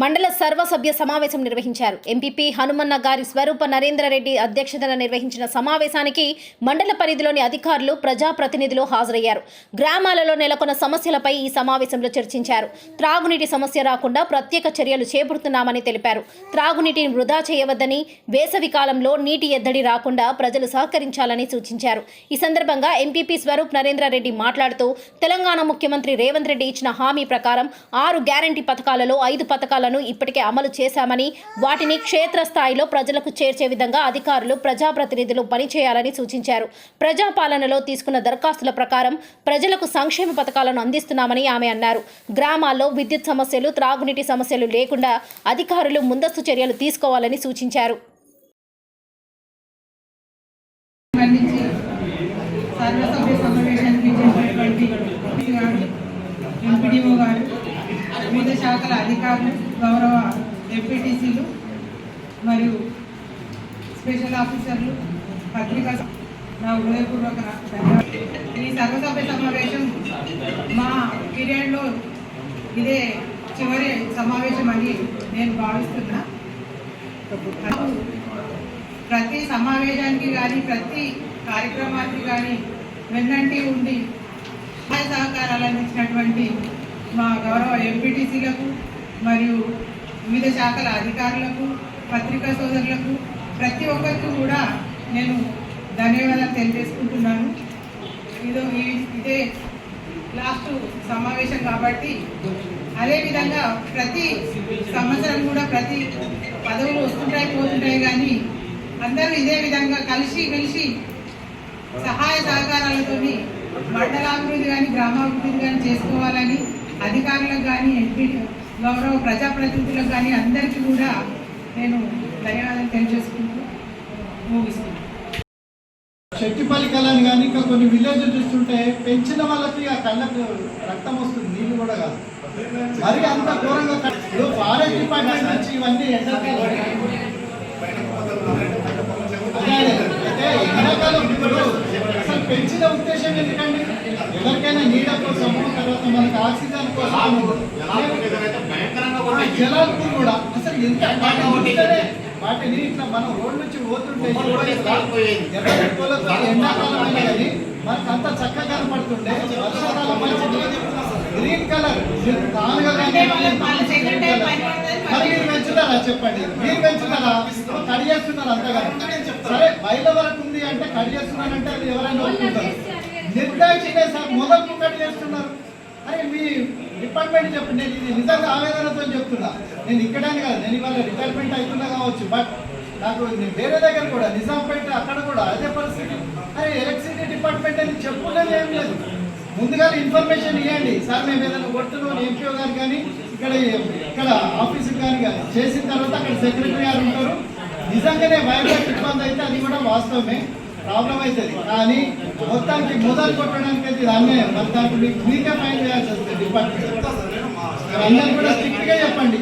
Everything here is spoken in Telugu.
మండల సర్వసభ్య సమావేశం నిర్వహించారు. ఎంపీపీ హనుమన్న గారి స్వరూప నరేంద్రరెడ్డి అధ్యక్షతన నిర్వహించిన సమావేశానికి మండల పరిధిలోని అధికారులు ప్రజాప్రతినిధులు హాజరయ్యారు. గ్రామాలలో నెలకొన్న సమస్యలపై ఈ సమావేశంలో చర్చించారు. త్రాగునీటి సమస్య రాకుండా ప్రత్యేక చర్యలు చేపడుతున్నామని తెలిపారు. త్రాగునీటిని వృధా చేయవద్దని వేసవి కాలంలో నీటి ఎద్దడి రాకుండా ప్రజలు సహకరించాలని సూచించారు. ఈ సందర్భంగా ఎంపీపీ స్వరూప్ నరేంద్రరెడ్డి మాట్లాడుతూ తెలంగాణ ముఖ్యమంత్రి రేవంత్ రెడ్డి ఇచ్చిన హామీ ప్రకారం ఆరు గ్యారంటీ పథకాలలో ఐదు పథకాల పథకాలను ఇప్పటికే అమలు చేశామని వాటిని క్షేత్రస్థాయిలో ప్రజలకు చేర్చే విధంగా అధికారులు ప్రజాప్రతినిధులు పనిచేయాలని సూచించారు. ప్రజాపాలనలో తీసుకున్న దరఖాస్తుల ప్రకారం ప్రజలకు సంక్షేమ పథకాలను అందిస్తున్నామని ఆమె అన్నారు. గ్రామాల్లో విద్యుత్ సమస్యలు త్రాగునీటి సమస్యలు లేకుండా అధికారులు ముందస్తు చర్యలు తీసుకోవాలని సూచించారు. సర్వసభ్య సమావేశానికి ఇచ్చినటువంటి ఎంపీడీఓ గారు వివిధ శాఖల అధికారులు గౌరవ ఎంపీటీసీలు మరియు స్పెషల్ ఆఫీసర్లు పత్రికా నా హృదయపూర్వక ఈ సర్వసభ్య సమావేశం మా పీరియడ్లో ఇదే చివరి సమావేశం అని నేను భావిస్తున్నా. ప్రతి సమావేశానికి కానీ ప్రతి కార్యక్రమానికి కానీ వెన్నంటి ఉండి సహాయ సహకారాలు అందించినటువంటి మా గౌరవ ఎంపీటీసీలకు మరియు వివిధ శాఖల అధికారులకు పత్రికా సోదరులకు ప్రతి ఒక్కరికి కూడా నేను ధన్యవాదాలు తెలియజేసుకుంటున్నాను. ఇదో ఇదే లాస్ట్ సమావేశం కాబట్టి అదేవిధంగా ప్రతి సంవత్సరం కూడా ప్రతి పదవులు వస్తుంటాయి పోతుంటాయి కానీ అందరూ ఇదే విధంగా కలిసి మెలిసి సహాయ సహకారాలతోని మండలాభివృద్ధి కానీ గ్రామాభివృద్ధి కానీ చేసుకోవాలని అధికారులకు కానీ ఎంపీ గౌరవ ప్రజాప్రతినిధులకు కానీ అందరికీ కూడా నేను ధన్యవాదాలు తెలియజేసుకుంటూ ముగిస్తున్నాను. చెట్టుపల్లి కళని కానీ ఇంకా కొన్ని విలేజ్ చూస్తుంటే పెంచిన వాళ్ళకి ఆ కళ్ళకు రక్తం వస్తుంది నీళ్ళు కూడా కాదు. మరి అంత ఘోరంగా ఫారెస్ట్ డిపార్ట్మెంట్ నుంచి ఇవన్నీ ఎండాకాలం ఎండాకాలం అసలు పెంచిన ఉద్దేశం ఎందుకండి? ఎవరికైనా నీడ కోసం మనకి ఆక్సిజన్ కోసం జలాలకు కూడా అసలు ఎంత వాటిని ఇట్లా మనం రోడ్ నుంచి పోతుంటే ఎండాకాలం అయినా కానీ మనకు అంత చక్కగా కనపడుతుండే వర్షాకాలం గ్రీన్ కలర్. కానీ మరి మీరు పెంచుతారా చెప్పండి. మీరు పెంచుతారా? కడి చేస్తున్నారు అంతగా సరే బయట వరకు ఉంది అంటే కడి చేస్తున్నారంటే అది ఎవరైనా ఒప్పుకుంటారు. నిర్దాక్షిణ్య సార్ మొదలు కడి చేస్తున్నారు. అరే మీ డిపార్ట్మెంట్ చెప్పండి నేను ఇది నిజంగా ఆవేదనతో చెప్తున్నా. నేను ఇక్కడని కాదు నేను ఇవాళ రిటైర్మెంట్ అవుతున్నా కావచ్చు బట్ నాకు నేను వేరే దగ్గర కూడా నిజాంపేట అక్కడ కూడా అదే పరిస్థితి. అరే ఎలక్ట్రిసిటీ డిపార్ట్మెంట్ అని చెప్పుకునేది ఏం లేదు. ముందుగా ఇన్ఫర్మేషన్ ఇవ్వండి. సార్ మేము ఏదైనా కొడుతున్నాం ఎంపీఓ గారు కానీ ఇక్కడ ఇక్కడ ఆఫీసుకి కానీ కానీ చేసిన తర్వాత అక్కడ సెక్రటరీ గారు ఉంటారు. నిజంగానే వైఫ్ ఇబ్బంది అయితే అది కూడా వాస్తవమే. ప్రాబ్లం అవుతుంది. కానీ మొత్తానికి మొదలు కొట్టడానికి అయితే ఇది అన్యాయం. మరి దానికి మీకు మీకే ఫైన్ చేయాల్సి వస్తుంది డిపార్ట్మెంట్. అందరు కూడా స్ట్రిక్ట్గా చెప్పండి.